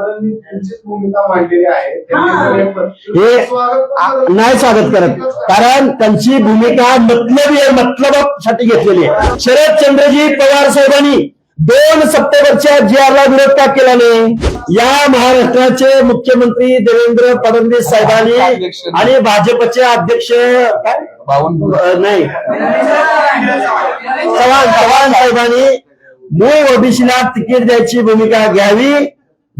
पवारांनी त्यांचीच भूमिका मांडलेली आहे. त्यांनी हा. जर स्वागत पण आ- करत- नाही स्वागत करत. कारण त्यांची भूमिका मतलबी आहे मतलबासाठी घेतलेली आहे. शरद चंद्रजी पवार साहेबांनी दोन सप्टेंबरच्या जी आरला विरोध का केला नाही? या महाराष्ट्राचे मुख्यमंत्री देवेंद्र फडणवीस साहेबांनी आणि भाजपचे अध्यक्ष काय? अं, नाही. चव्हाण चव्हाण साहेबांनी मूळ ओबीसीला तिकीट द्यायची भूमिका घ्यावी.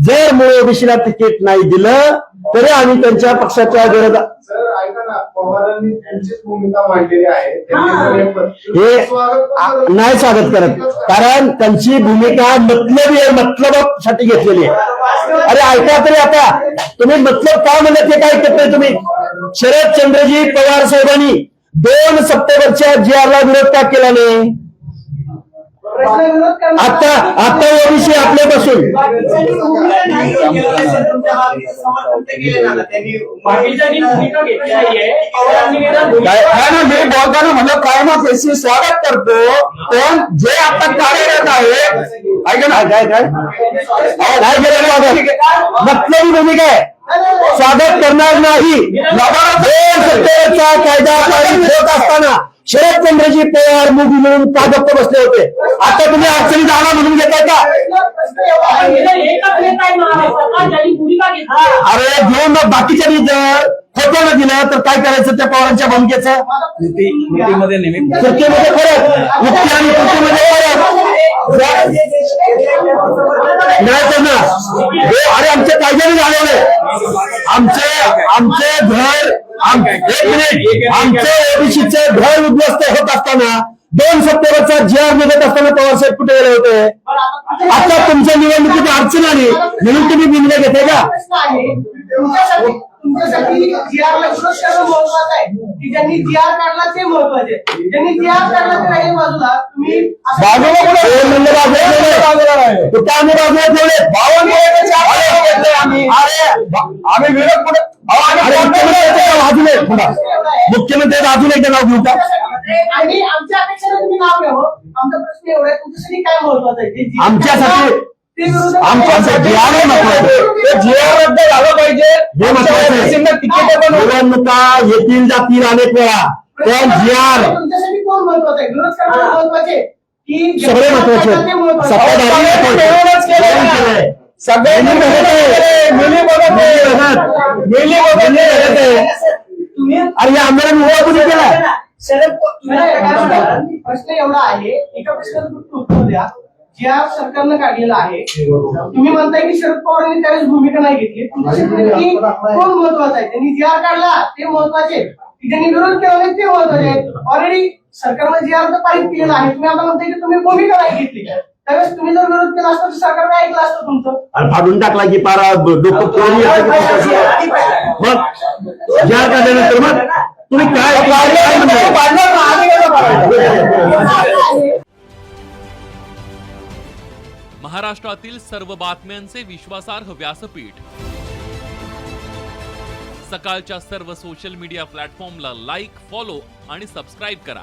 जर मूळ ओबीसीला तिकीट नाही दिलं तरी आम्ही त्यांच्या पक्षाच्या विरोधात सर ऐका ना पवारांनी त्यांचीच भूमिका मांडलेली आहे. त्यांनी हा. नाही स्वागत करत. कारण त्यांची भूमिका मतलबी आहे मतलबासाठी घेतलेली आहे. अरे ऐका तरी आता. तुम्ही मतलब काय म्हणत हे काय ऐकत नाही तुम्ही? शरद चंद्रजी पवार साहेबांनी दोन सप्टेंबरच्या जी आरला विरोध का केला नाही? आता आता ओबीसी आपल्यापासून काय ना मी बोलताना म्हणलं काय ना त्याची स्वागत करतो. पण जे आता कार्यरत आहे ऐका ना काय काय? मतलबी भूमिका आहे. स्वागत करणार नाही. सत्तेचा कायदा पारित होत असताना शरदचंद्रजी पवार मोदी म्हणून का गप्प बसले होते. आता तुम्ही अडचणी जाणार म्हणून घेताय का? अरे घेऊन मग बाकीच्या जर खोट्यानं दिलं तर काय करायचं त्या पवारांच्या भूमिकेचं? कृतीमध्ये फरक. युक्ती आणि कृतीमध्ये फरक. ना. हे अरे आमच्या कायद्याने झालेलं. आमचे आमचे घर आम- एक मिनिट आमचे ओबीसीचे घर उद्ध्वस्त होत असताना दोन सप्टेंबरचा जी आर निघत असताना पवार साहेब कुठे गेले होते? आता तुमच्या निवडणुकीत अडचण आली. म्हणून तुम्ही निर्णय घेते का? तुमच्यासाठी तुमच्यासाठी जी आर विरोध करणं महत्वाचं आहे? की ज्यांनी जी आर काढला ते महत्त्वाचे ज्यांनी जी आर काढला ते राहील बाजूला तुम्ही असं- बाजूला कुठे बाजूला ठेवले. कुठं आम्ही बाजूला ठेवले बावन्न वयाचे चार वर्ष घेतले आम्ही विरोध अजून एक पुन्हा. आणि मुख्यमंत्र्याचं अजून एकदा नाव घेऊ का? आमच्या अपेक्षेने तुम्ही नाव घ्यावं आमचा प्रश्न एवढा आहे तुमच्यासाठी काय महत्वाचं आहे? आमच्यासाठी- आमच्यासाठी जीवन रद्द झालं पाहिजे हे निवडणुका येतील जातील अनेक वेळा. पण जी आर. तुमच्यासाठी कोण महत्वाचं आहे? विरोध करणं महत्त्वाचे की जे सगळे महत्त्वाचे. सगळ्यांनी अरे या आंदोलन उभा कुणी शरद प्रश्न एवढा आहे एका प्रश्नाचं फक्त उत्तर द्या ज्या सरकारनं काढलेला आहे तुम्ही म्हणताय की शरद पवारांनी त्यावेळेस भूमिका नाही घेतली कोण महत्वाचं आहे त्यांनी जी आर काढला ते महत्त्वाचे त्यांनी विरोध केला नाही ते महत्त्वाचे ऑलरेडी सरकारनं जी आर तर पारित केलेला आहे तुम्ही आता म्हणताय की तुम्ही भूमिका नाही घेतली. त्यावेळेस तुम्ही जर विरोध केला असता तर सरकारने ऐकलं असतं तुमचं? आणि फाडून टाकला की पारा डोकं फोडून येतं की तुमचं. मग काढल्यानंतर मग तुम्ही काय म्हणताय? महाराष्ट्रातील सर्व बातम्यांचे विश्वासार्ह व्यासपीठ. सकाळच्या सर्व सोशल मीडिया प्लॅटफॉर्मला लाईक फॉलो आणि सबस्क्राईब करा.